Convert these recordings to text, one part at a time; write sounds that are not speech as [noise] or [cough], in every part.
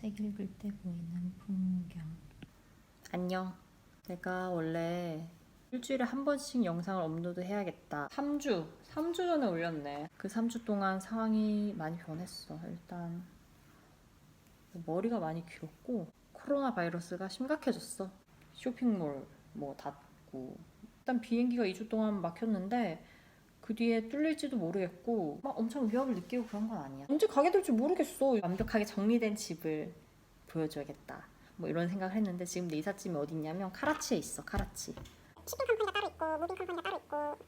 책 읽을 때 보이는 풍경. 안녕. 내가 원래 일주일에 한 번씩 영상을 업로드 해야겠다. 3주, 3주 전에 올렸네. 그 3주 동안 상황이 많이 변했어. 일단 머리가 많이 길었고 코로나 바이러스가 심각해졌어. 쇼핑몰 뭐 닫고 일단 비행기가 2주 동안 막혔는데 그 뒤에 뚫릴지도 모르겠고 막 엄청 위협을 느끼고 그런 건 아니야. 언제 가게 될지 모르겠어. 완벽하게 정리된 집을 보여줘야겠다. 뭐 이런 생각을 했는데 지금 내 이삿짐이 어디 있냐면 카라치에 있어. 카라치. shipping 컴퍼니가 따로 있고 무빙 컴퍼니가 따로 있고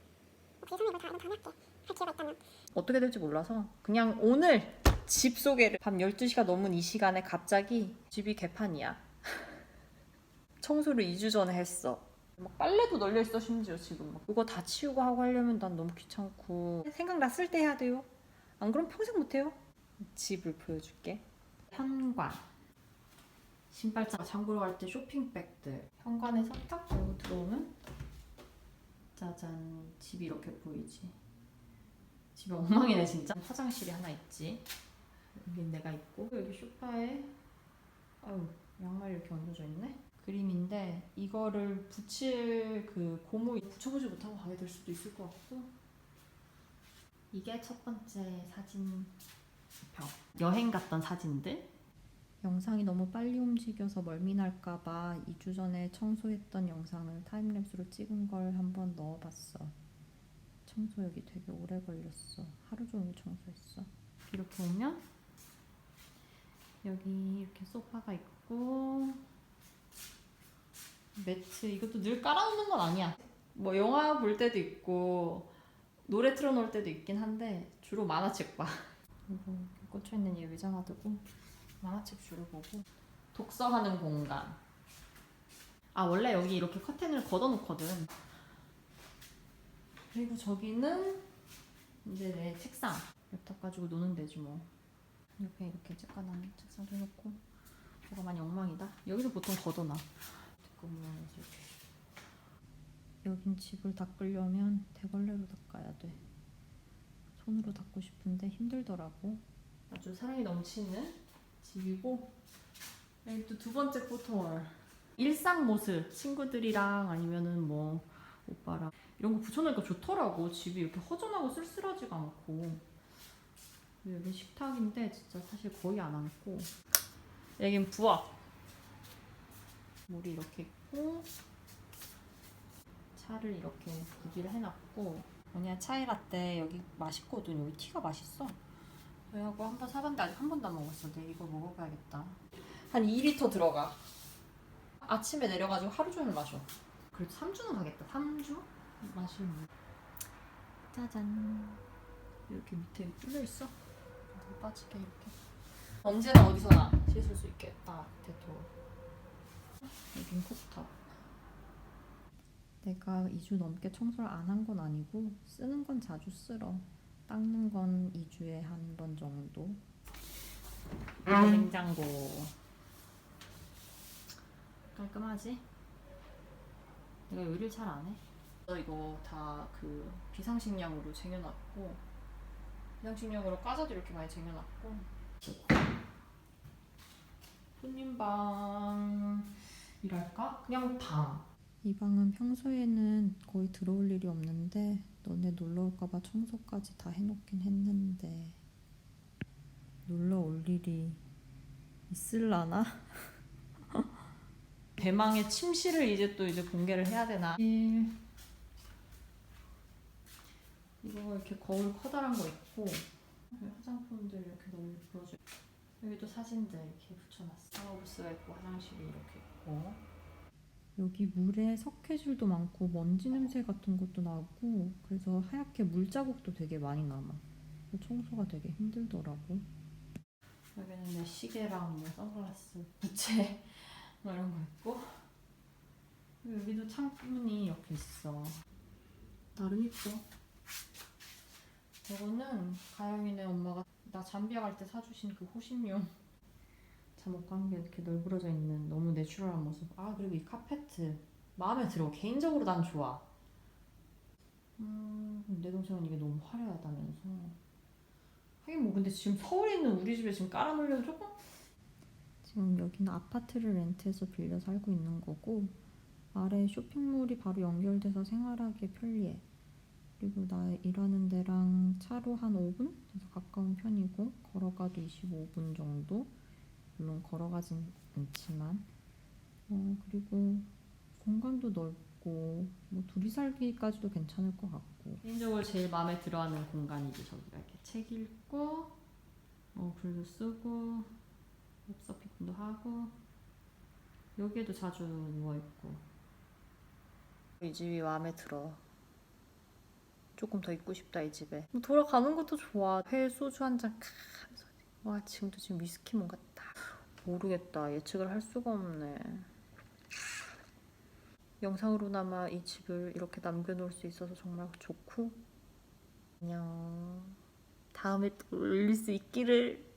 비선이 이걸 다 이런 다음에 할게 할 기회가 있다면 어떻게 될지 몰라서 그냥 오늘 집 소개를 밤 12시가 넘은 이 시간에 갑자기 집이 개판이야. [laughs] 청소를 2주 전에 했어. 막 빨래도 널려 있어 심지어 지금 막 그거 다 치우고 하고 하려면 난 너무 귀찮고 생각났을 때 해야 돼요. 안 그럼 평생 못 해요. 집을 보여줄게. 현관. 신발장 장보러 갈 때 쇼핑백들. 현관에서 딱 열고 들어오면 짜잔 집이 이렇게 보이지. 집이 엉망이네 진짜. 화장실이 하나 있지. 여기 내가 있고 여기 소파에 아유 양말 이렇게 얹어져 있네. 그림인데 이거를 붙일 그 고무 붙여보지 못하고 가게 될 수도 있을 것 같고. 이게 첫 번째 사진 벽. 여행 갔던 사진들? 영상이 너무 빨리 움직여서 멀미날까봐 2주 전에 청소했던 영상을 타임랩스로 찍은 걸 한번 넣어봤어. 청소력이 되게 오래 걸렸어. 하루 종일 청소했어. 이렇게 오면 여기 이렇게 소파가 있고 매트 이것도 늘 깔아놓는 건 아니야. 뭐 영화 볼 때도 있고 노래 틀어놓을 때도 있긴 한데 주로 만화책 봐. 그리고 꽂혀 있는 이 의자가 두고 만화책 주로 보고 독서하는 공간. 아 원래 여기 이렇게 커튼을 걷어놓거든. 그리고 저기는 이제 내 책상 랩탑 가지고 노는 데지 뭐. 옆에 이렇게 쬐깐한 책상도 해놓고 뭐가 많이 엉망이다. 여기서 보통 걷어놔. 뒷구멍에서 이렇게. 여긴 집을 닦으려면 대걸레로 닦아야 돼. 손으로 닦고 싶은데 힘들더라고. 아주 사랑이 넘치는 집이고 여기 또 두 번째 포토월. 일상 모습 친구들이랑 아니면은 뭐 오빠랑 이런 거 붙여놓으니까 좋더라고. 집이 이렇게 허전하고 쓸쓸하지가 않고. 여기 식탁인데 진짜 사실 거의 안 앉고 여긴 부엌 물이 이렇게 있고 차를 이렇게 구비를 해놨고 뭐냐 차이 라떼 여기 맛있거든 여기 티가 맛있어. 그래갖고 한번 사봤는데 아직 한 번도 안 먹었어. 내가 이거 먹어봐야겠다. 한 2리터 들어가. 아침에 내려가지고 하루 종일 마셔. 그래도 3주는 가겠다. 3주? 마실 물 짜잔. 이렇게 밑에 뚫려 있어? 물 빠지게 이렇게. 언제나 어디서나 씻을 수딱 데토 여긴 쿡탑 내가 2주 넘게 청소를 안 한 건 아니고 쓰는 건 자주 쓸어. 닦는 건 2주에 한 번 정도. 냉장고. 깔끔하지? 내가 요리를 잘 안 해. 너 이거 다 그 비상식량으로 쟁여놨고 비상식량으로 까져도 이렇게 많이 쟁여놨고. 손님 방 이랄까? 그냥 방. 이 방은 평소에는 거의 들어올 일이 없는데 너네 놀러 올까봐 청소까지 다 해놓긴 했는데 놀러 올 일이 있을라나? [laughs] 대망의 침실을 이제 또 이제 공개를 해야 되나? 이거 이렇게 거울 커다란 거 있고 여기 화장품들 이렇게 너무 보여줘. 여기도 사진들 이렇게 붙여놨어. 샤워부스가 있고 화장실이 이렇게 있고. 여기 물에 석회질도 많고 먼지 냄새 같은 것도 나고 그래서 하얗게 물자국도 되게 많이 남아. 청소가 되게 힘들더라고. 여기는 내 시계랑 뭐 선글라스, 부채 [laughs] 뭐 이런 거 있고 여기도 창문이 이렇게 있어. 나름 이뻐. 이거는 가영이네 엄마가 나 잠비아 갈 때 사주신 그 호신용 잠옷 관계 이렇게 널브러져 있는 너무 내추럴한 모습. 아 그리고 이 카페트 마음에 들어. 개인적으로 난 좋아. 음, 내 동생은 이게 너무 화려하다면서. 하긴 뭐 근데 지금 서울에 있는 우리 집에 지금 깔아놓으려면 조금 지금 여기는 아파트를 렌트해서 빌려 살고 있는 거고 아래 쇼핑몰이 바로 연결돼서 생활하기 편리해. 그리고 나 일하는 데랑 차로 한 5분? 그래서 가까운 편이고 걸어가도 25분 정도. 물론 걸어가진 않지만 어 그리고 공간도 넓고 뭐 둘이 살기까지도 괜찮을 것 같고 개인적으로 제일 마음에 들어하는 공간이지 저기가 이렇게 책 읽고 어, 글도 쓰고 웹서핑도 하고 여기에도 자주 누워 있고 이 집이 마음에 들어. 조금 더 있고 싶다 이 집에. 뭐 돌아가는 것도 좋아. 회 소주 한 잔. 와 지금도 지금 위스키 뭔가 딱 모르겠다. 예측을 할 수가 없네. 영상으로나마 이 집을 이렇게 남겨놓을 수 있어서 정말 좋고 안녕. 다음에 또 올릴 수 있기를